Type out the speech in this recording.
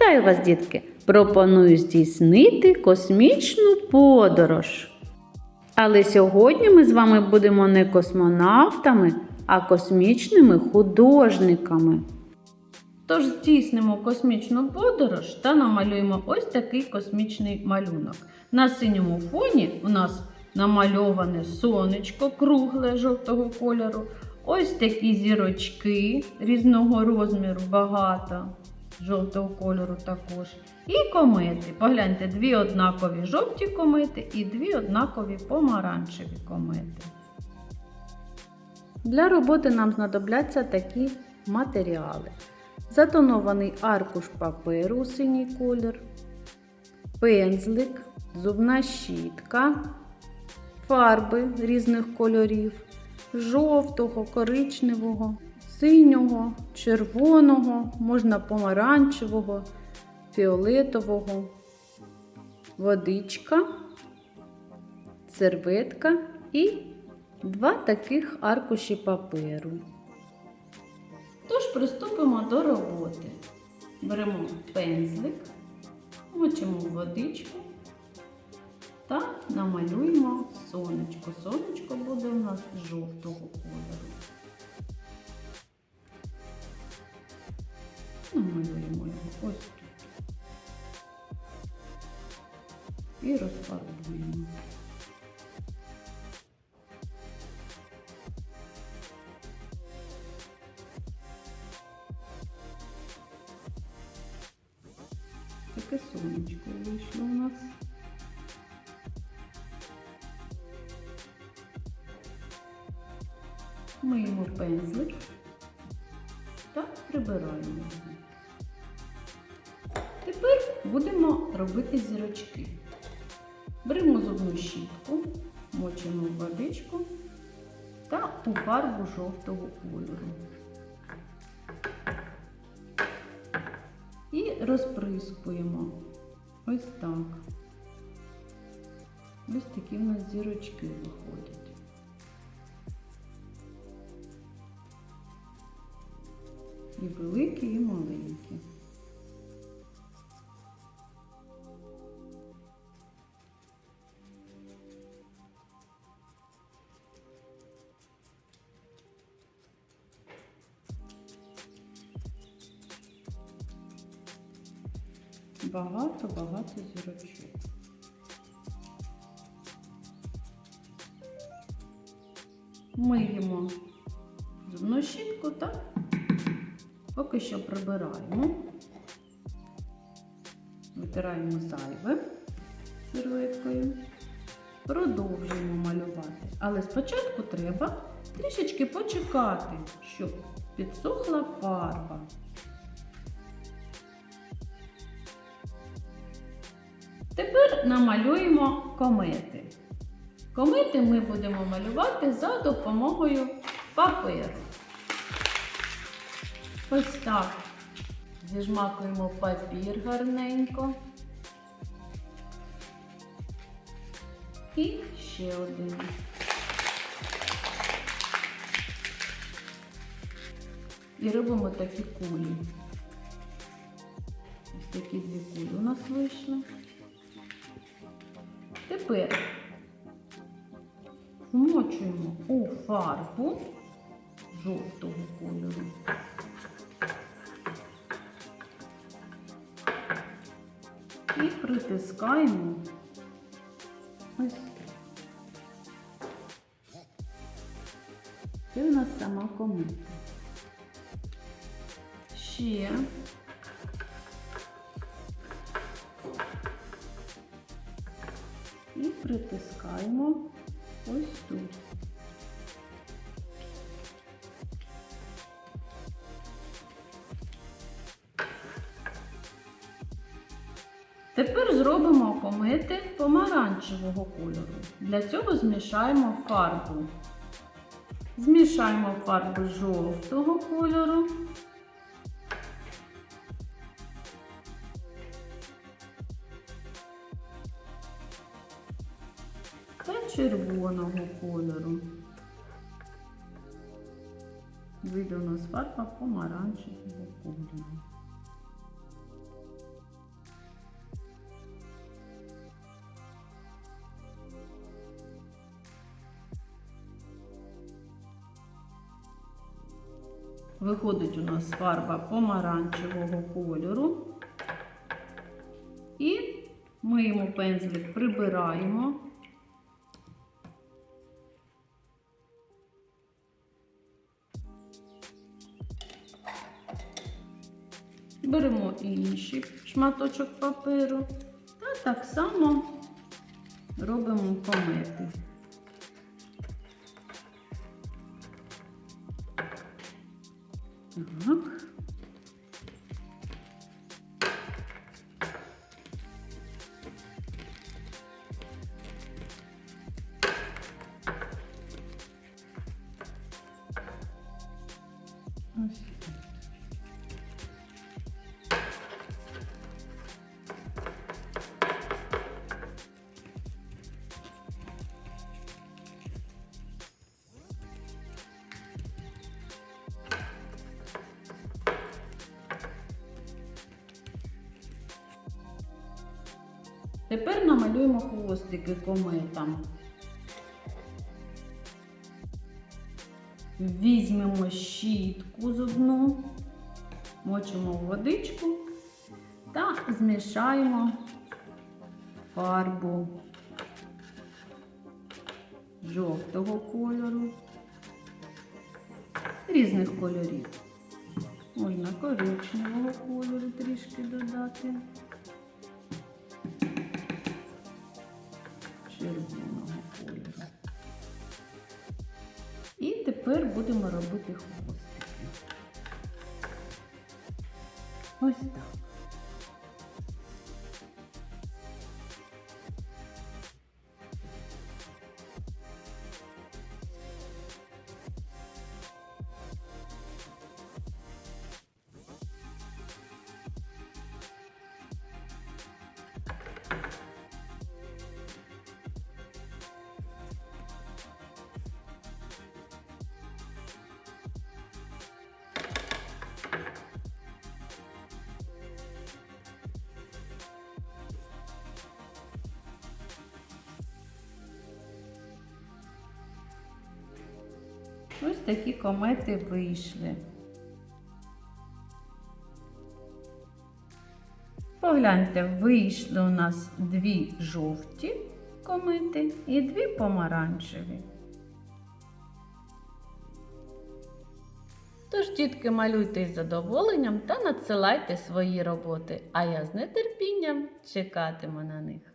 Вітаю вас, дітки! Пропоную здійснити космічну подорож. Але сьогодні ми з вами будемо не космонавтами, а космічними художниками. Тож здійснимо космічну подорож та намалюємо ось такий космічний малюнок. На синьому фоні у нас намальоване сонечко кругле жовтого кольору. Ось такі зірочки різного розміру, багато, жовтого кольору також. І комети. Погляньте, дві однакові жовті комети і дві однакові помаранчеві комети. Для роботи нам знадобляться такі матеріали. Затонований аркуш паперу у синій колір, пензлик, зубна щітка, фарби різних кольорів, жовтого, коричневого, синього, червоного, можна помаранчевого, фіолетового, водичка, серветка і два таких аркуші паперу. Тож приступимо до роботи. Беремо пензлик, мочимо водичку та намалюємо сонечко. Сонечко буде у нас жовтого кольору. Намалюємо його ось тут. І розфарбуємо. Таке сонечко вийшло у нас. Миємо пензлик та прибираємо його. Тепер будемо робити зірочки. Беремо зубну щітку, мочимо в водичку та у фарбу жовтого кольору. І розприскуємо ось так. Ось такі в нас зірочки виходять. І великі, і маленькі. Багато-багато зірочок. Миємо зубну щітку та поки що прибираємо. Витираємо зайве серветкою. Продовжуємо малювати. Але спочатку треба трішечки почекати, щоб підсохла фарба. Тепер намалюємо комети. Комети ми будемо малювати за допомогою паперу. Ось так. Зіжмакуємо папір гарненько. І ще один. І робимо такі кулі. Ось такі дві кулі у нас вийшли. Тепер вмочуємо у фарбу жовтого кольору. І притискаємо ось. Це у нас сама комета. Ще і притискаємо ось тут. Тепер зробимо комети помаранчевого кольору. Для цього змішаємо фарбу. Змішаємо фарбу жовтого кольору. та червоного кольору. Вийде у нас фарба помаранчевого кольору. Виходить у нас фарба помаранчевого кольору. І ми йому пензлик прибираємо. Беремо інший шматочок паперу та так само робимо комети. Так. Тепер намалюємо хвостики кометам. Візьмемо щітку зубну, мочимо в водичку та змішаємо фарбу жовтого кольору, різних кольорів. Можна коричневого кольору трішки додати. Червоного кольору. І тепер будемо робити хвостики. Ось так. Ось такі комети вийшли. Погляньте, вийшли у нас дві жовті комети і дві помаранчеві. Тож, дітки, малюйте із задоволенням та надсилайте свої роботи, а я з нетерпінням чекатиму на них.